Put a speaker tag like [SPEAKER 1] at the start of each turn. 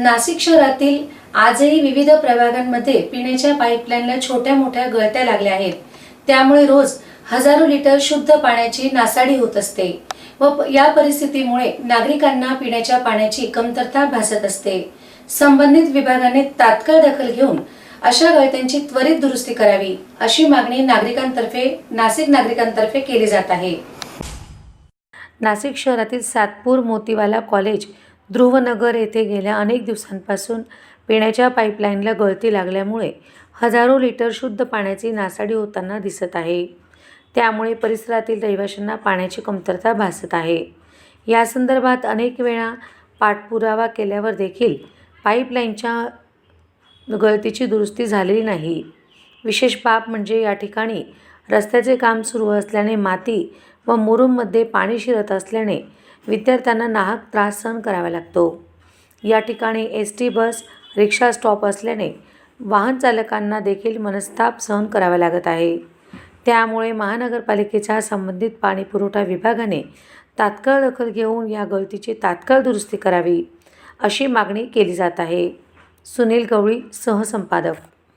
[SPEAKER 1] नाशिक शहरातील आजही विविध प्रभागांमध्ये पिण्याच्या पाईपलाईनला छोट्या मोठ्या गळत्या लागल्या आहेत. त्यामुळे रोज हजारो लिटर शुद्ध पाण्याची नासाडी होत असते व या परिस्थितीमुळे नागरिकांना पिण्याच्या पाण्याची कमतरता भासत असते. संबंधित विभागाने तात्काळ दखल घेऊन अशा गळत्यांची त्वरित दुरुस्ती करावी अशी मागणी नागरिकांतर्फे नाशिक नागरिकांतर्फे केली जात आहे. नाशिक शहरातील सातपूर मोतीवाला कॉलेज ध्रुवनगर येथे गेल्या अनेक दिवसांपासून पिण्याच्या पाईपलाईनला गळती लागल्यामुळे हजारो लिटर शुद्ध पाण्याची नासाडी होताना दिसत आहे. त्यामुळे परिसरातील रहिवाशांना पाण्याची कमतरता भासत आहे. या संदर्भात अनेक वेळा पाठपुरावा केल्यावर देखील पाईपलाईनच्या गळतीची दुरुस्ती झालेली नाही. विशेष बाब म्हणजे या ठिकाणी रस्त्याचे काम सुरू असल्याने माती व मुरुममध्ये पाणी शिरत असल्याने विद्यार्थ्यांना नाहक त्रास सहन करावा लागतो. या ठिकाणी S T bus rickshaw stop असल्याने वाहन चालकांना देखील मनस्ताप सहन करावा लागत आहे. त्यामुळे महानगरपालिकेच्या संबंधित पाणी पुरवठा विभागाने तात्काळ दखल घेऊन या गळतीची तात्काळ दुरुस्ती करावी अशी मागणी केली जात आहे. सुनील गवळी सहसंपादक.